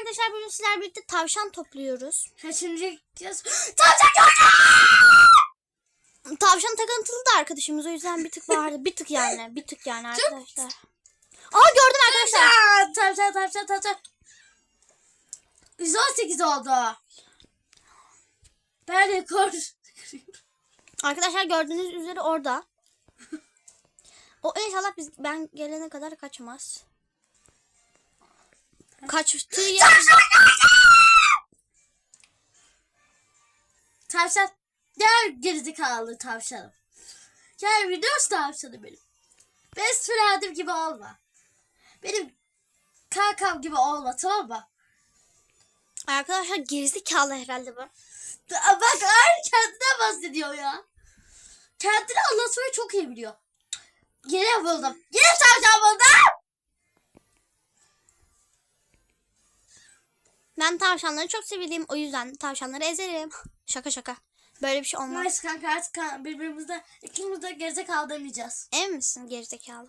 arkadaşlar bugün sizler birlikte tavşan topluyoruz. Kaçıncı kez? Tavşan gördüm. Tavşan takıntılı da arkadaşımız o yüzden bir tık vardı. Bir tık yani. Bir tık yani arkadaşlar. Aa gördüm arkadaşlar. Tavşan tavşan tavşan. 118 oldu. Ben rekor. Arkadaşlar gördüğünüz üzere orada. O inşallah biz ben gelene kadar kaçmaz. Kaçtığı yer... Tavşan. Gel gerizekalı tavşanım. Gel Windows tavşanı benim. Best friendim gibi olma. Benim kankam gibi olma tamam mı? Arkadaşlar gerizekalı herhalde bu. Bak aynı kendinden bahsediyor ya. Kendini anlatmayı çok iyi biliyor. Yine buldum. Yine tavşan buldum. Ben tavşanları çok severim. O yüzden tavşanları ezerim. Şaka şaka. Böyle bir şey olmaz. Nice kanka artık kan- birbirimizde ikimiz de gerizekalı demeyeceğiz. Emin misin gerizekalı?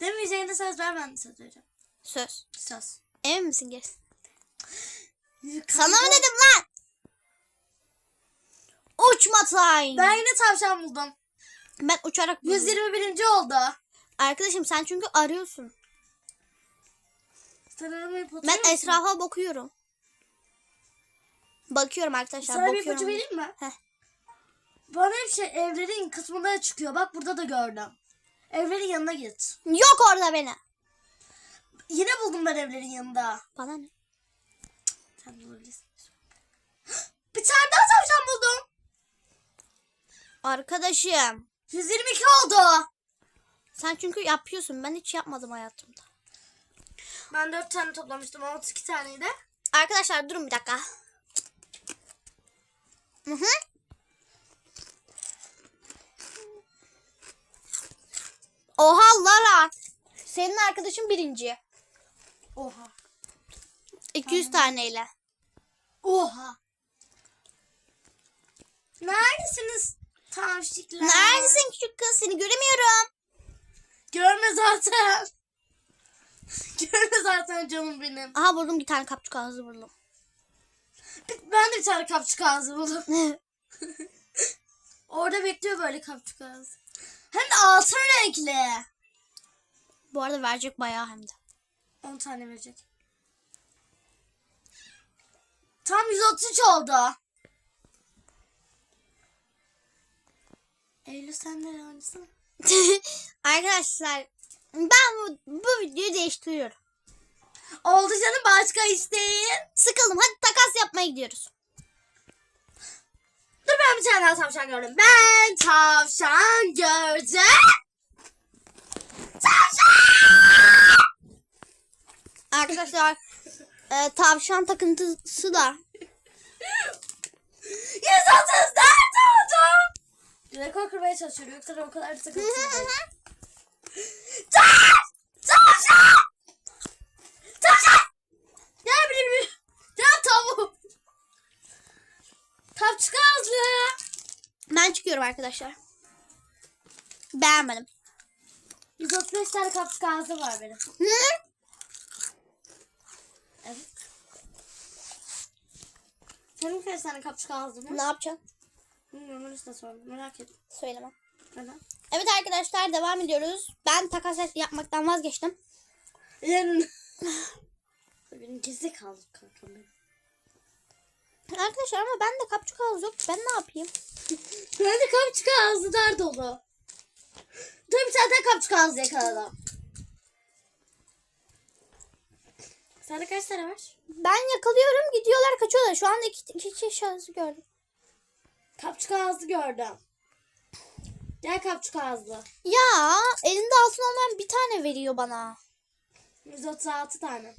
Demeyeceğine söz ver ben de söz vereceğim. Söz. Söz. Emin misin? Kanka, Sana mı dedim lan? Uçma time. Ben yine tavşan buldum. Ben uçarak buldum. 121. oldu. Arkadaşım sen çünkü arıyorsun. Sen aramayı Ben etrafa bakıyorum. Bakıyorum arkadaşlar Sana bir bakıyorum. ipucu vereyim mi? Heh. Bana hep şey evlerin kısmında çıkıyor. Bak burada da gördüm. Evlerin yanına git. Yok orada beni. Yine buldum ben evlerin yanında. Bana ne? Sen bulabilirsin. Bir tane daha tavşan buldum. Arkadaşım. 122 oldu. Sen çünkü yapıyorsun. Ben hiç yapmadım hayatımda. Ben 4 tane toplamıştım. 32 taneydi. Arkadaşlar durun bir dakika. Hı hı. Oha Lara. Senin arkadaşın birinci. Oha. 200 taneyle. Oha. Neredesiniz tavşikler? Neredesin küçük kız? Seni göremiyorum. Görme zaten. Görme zaten canım benim. Aha buldum bir tane kapçuk ağzı buldum. Ben de bir tane kapçık ağzı buldum. Orada bekliyor böyle kapçık ağzı. Hem de altın renkli. Bu arada verecek bayağı hem de. 10 tane verecek. Tam 133 oldu. Eylül sen de oynasana. Arkadaşlar ben bu, bu videoyu değiştiriyorum. Oldu canım başka isteyin. Sıkıldım hadi takas yapmaya gidiyoruz. Dur ben bir tane daha tavşan gördüm. Ben tavşan gördüm. Arkadaşlar e, tavşan takıntısı da 134 oldu. Rekor kırmaya çalışıyorum. Yoksa o kadar da değil. Tav- Tavşan! Tavşan! Gel bir bir. Gel tavuk. Tavçık ağzı. ben çıkıyorum arkadaşlar. Beğenmedim. 135 tane kapçık ağzı var benim. Hı? Evet. Senin kaç tane kapçık ağzı var? Ne yapacağım? Bilmiyorum onu size sordum. Merak ettim. Söylemem. Neden? Evet arkadaşlar devam ediyoruz. Ben takas yapmaktan vazgeçtim. Yani... benim gizli kaldı kankam benim. Arkadaşlar ama bende kapçuk ağzı yok. Ben ne yapayım? Ben de kapçık ağzı dar dolu. Dur bir tane daha kapçık ağzı yakaladım. Sende kaç tane var? Ben yakalıyorum gidiyorlar kaçıyorlar. Şu anda iki, iki kişi şahsı gördüm. Kapçık ağzı gördüm. Gel kapçık ağzı. Ya elinde altın olmayan bir tane veriyor bana. 136 tane.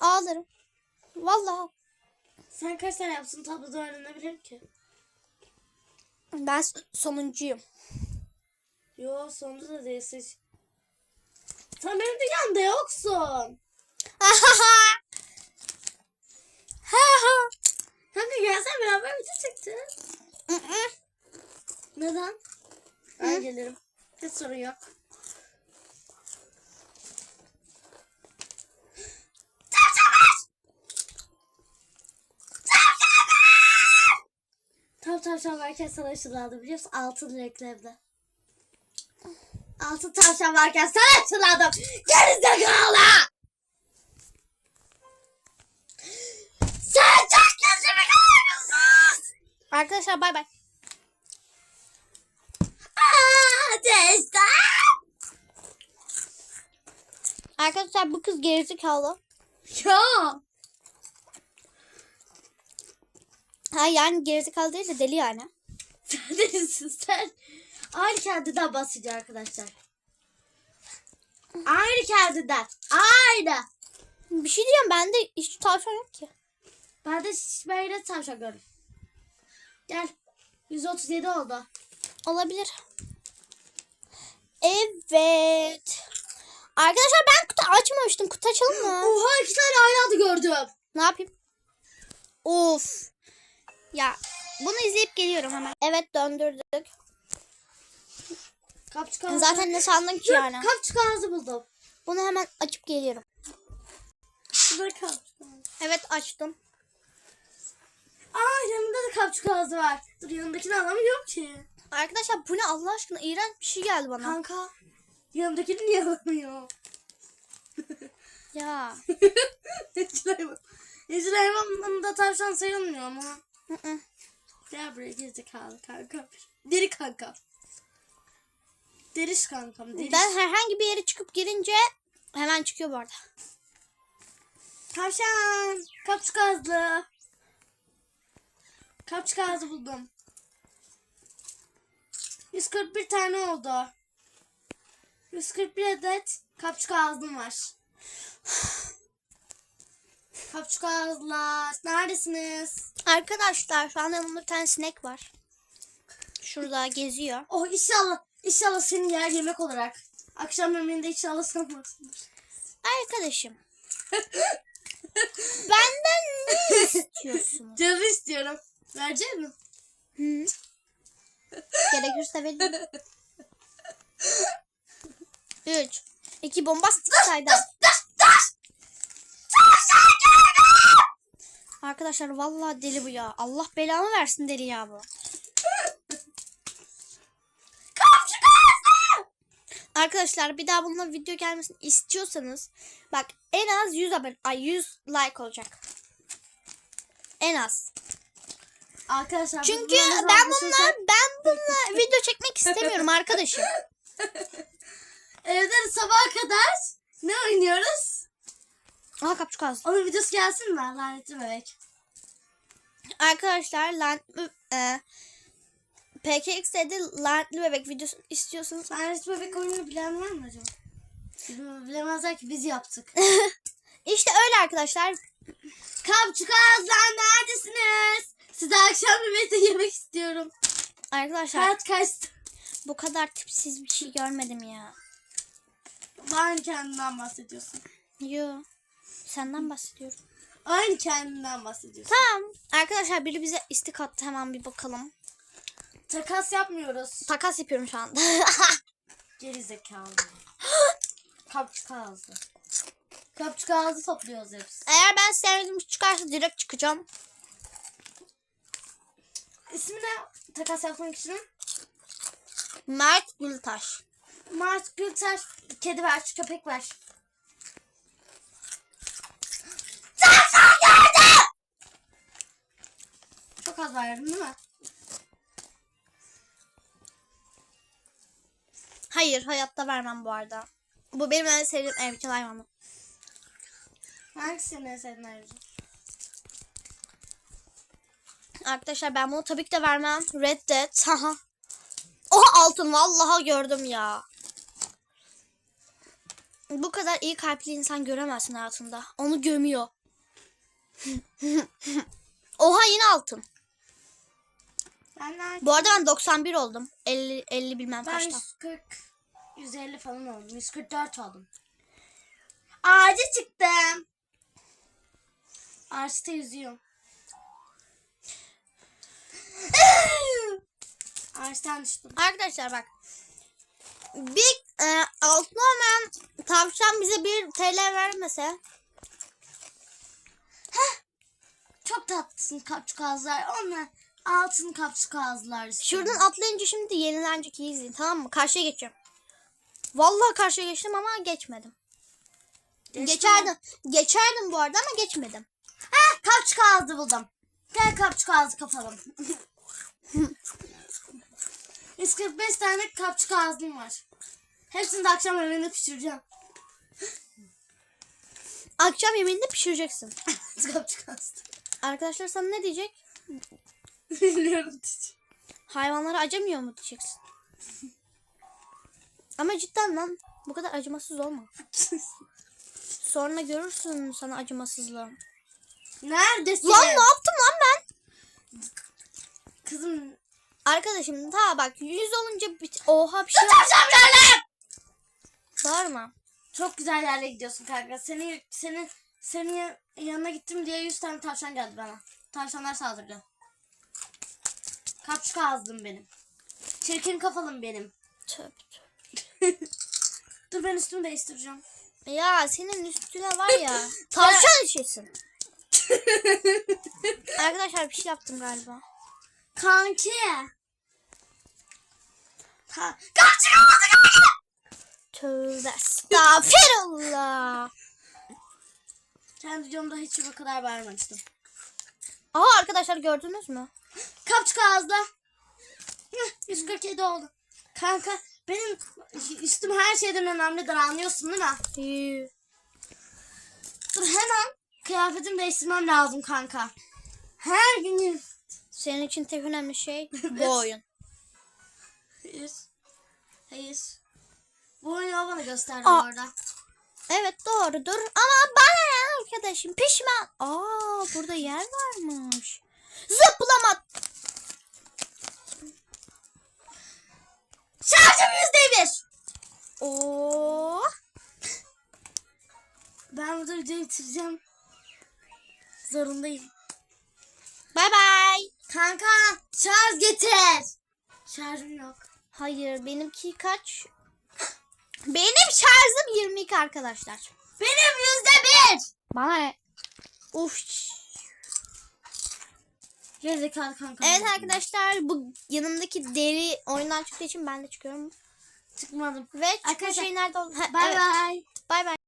Ağlarım. Vallahi Sen kaç tane yapsın tabloda öğrenebilirim ki? ben sonuncuyum. Yo sonunda da değilsin. Sen benim dünyamda yoksun. Kanka gelsene beraber video çekeceğiz. Neden? Ben gelirim. Hiç sorun yok. tavşan varken sana ışınlandım biliyor musun? Altın renklerinde. Altın tavşan varken sana ışınlandım. Gerizekalı! Sen çok gözümü görmüyorsun. Arkadaşlar bay bay. Arkadaşlar bu kız gerizekalı. Ya. Ha yani gerizekalı değil de deli yani. Sen delisin sen. Aynı kendinden bahsediyor arkadaşlar. Aynı kendinden. Aynı. Bir şey diyeyim bende hiç tavşan yok ki. Ben de böyle tavşan gördüm. Gel. 137 oldu. Olabilir. Evet. Arkadaşlar ben kutu açmamıştım. Kutu açalım mı? Oha iki tane aynı anda gördüm. Ne yapayım? Of. Ya bunu izleyip geliyorum hemen. Evet döndürdük. Kapçık ağzı. Zaten ne sandın ki yani? Kapçık ağzı buldum. Bunu hemen açıp geliyorum. Burada kapçık ağzı. Evet açtım. Aa yanında da kapçık ağzı var. Dur yanındakini alamıyorum ki. Arkadaşlar bu ne Allah aşkına iğrenç bir şey geldi bana. Kanka. Yanındakini niye alamıyor? Ya. Yeşil hayvan. Yeşil hayvanın da tavşan sayılmıyor ama. Hı hı. Gel buraya gerizekalı kanka. Deri kanka. Deriş kankam deriş. Ben herhangi bir yere çıkıp girince hemen çıkıyor bu arada. Tavşan. Kapçık ağızlı. Kapçık ağzı buldum. 141 tane oldu. 141 adet kapçık ağzım var. Kapçık ağızlar. Neredesiniz? Arkadaşlar şu anda yanımda bir tane sinek var. Şurada geziyor. Oh inşallah. İnşallah senin yer yemek olarak. Akşam yemeğinde inşallah sen varsındır. Arkadaşım. Benden ne istiyorsunuz? Canı istiyorum. Verecek mi? Hı? Gerekirse veririm. Üç. iki bombastik sayda. Arkadaşlar vallahi deli bu ya. Allah belamı versin deli ya bu. Arkadaşlar bir daha bununla video gelmesini istiyorsanız bak en az 100 abone ay 100 like olacak. En az. Arkadaşlar Çünkü ben bununla ben bununla video çekmek istemiyorum arkadaşım. Evde sabaha kadar ne oynuyoruz? Aha kapçuk ağzı. Onun videosu gelsin mi? Lanetli bebek. Arkadaşlar lan e, PKX'de lanetli bebek videosu istiyorsanız Lanetli bebek oyununu bilen var mı acaba? Bilemezler ki biz yaptık. işte öyle arkadaşlar. Kapçık ağızlar neredesiniz? Size akşam yemeğinde yemek istiyorum. Arkadaşlar Saat kaçtı? bu kadar tipsiz bir şey görmedim ya. Aynı kendinden bahsediyorsun. Yo. Senden bahsediyorum. Aynı kendinden bahsediyorsun. Tamam. Arkadaşlar biri bize istik attı hemen bir bakalım. Takas yapmıyoruz. Takas yapıyorum şu anda. Geri zekalı. Kapçık ağzı. Kapçık ağzı topluyoruz hepsi. Eğer ben sevdiğim çıkarsa direkt çıkacağım. İsmi ne? Takas yapmak için. Mert Gültaş. Mart Gülter. Kedi ver, köpek ver. Çok az verdim değil mi? Hayır hayatta vermem bu arada. Bu benim en sevdiğim evcil hayvanım. Hangisini en sevdin ayrıca? Arkadaşlar ben bunu tabii ki de vermem. Reddet. Haha. Oha altın vallahi gördüm ya. Bu kadar iyi kalpli insan göremezsin hayatında. Onu gömüyor. Oha yine altın. Ben Bu arada ben 91 oldum. 50 50 bilmem ben kaçta. 140 150 falan oldum. 144 oldum. Ağaca çıktım. Ağaçta yüzüyorum. Ağaçtan düştüm. Arkadaşlar bak. Bir e, altın olmayan tavşan bize bir TL vermese Çok tatlısın kapçuk ağızlar. Onlar altın ağızlar istiyorum. Şuradan atlayınca şimdi yenilenecek iyi izleyin tamam mı? Karşıya geçeceğim. Vallahi karşıya geçtim ama geçmedim. Geçtin Geçerdim. Geçerdim bu arada ama geçmedim. Ha, kapçık ağzı buldum. Gel kapçık ağzı kapalım. 145 tane kapçık ağzım var. Hepsini de akşam evinde pişireceğim. Akşam yemeğinde pişireceksin. kapçık ağzı. Arkadaşlar sana ne diyecek? Bilmiyorum. Hayvanlara acımıyor mu diyeceksin. Ama cidden lan bu kadar acımasız olma. Sonra görürsün sana acımasızlığı. Neredesin? Lan ne yaptım lan ben? Kızım. Arkadaşım ta bak 100 olunca bit Oha bir şey yerle! Bağırma. Çok güzel yerlere gidiyorsun kanka. Seni seni senin yanına gittim diye 100 tane tavşan geldi bana. Tavşanlar saldırdı. Kapçık ağızdım benim. Çirkin kafalım benim. Tövbe tövbe. Dur ben üstümü değiştireceğim. Ya senin üstüne var ya. Tavşan işesin. Arkadaşlar bir şey yaptım galiba. Kanki. Ta Kapçık ağzı kanki. Tövbe estağfirullah. Kendi videomda hiç bu kadar bağırmamıştım. Aha arkadaşlar gördünüz mü? Kapçık ağızla. Hıh, 147 oldu. Kanka benim üstüm her şeyden önemlidir anlıyorsun değil mi? Dur hemen kıyafetimi değiştirmem lazım kanka. Her gün Senin için tek önemli şey bu oyun. Hayır. Hayır. Bu oyunu bana gösterdi orada. Evet doğrudur ama bana ne arkadaşım pişman. Aa burada yer varmış. Zıplama. Oo. Ben burada videoyu bitireceğim. Zorundayım. Bay bay. Kanka şarj getir. Şarjım yok. Hayır benimki kaç? Benim şarjım 22 arkadaşlar. Benim yüzde bir. Bana ne? Uf. Gerizekalı kanka. Evet arkadaşlar bu yanımdaki deri oyundan çıktığı için ben de çıkıyorum. Çıkmadım. Ve çıkma Arkadaşlar, şey nerede oldu? Bay bay. Bay bay.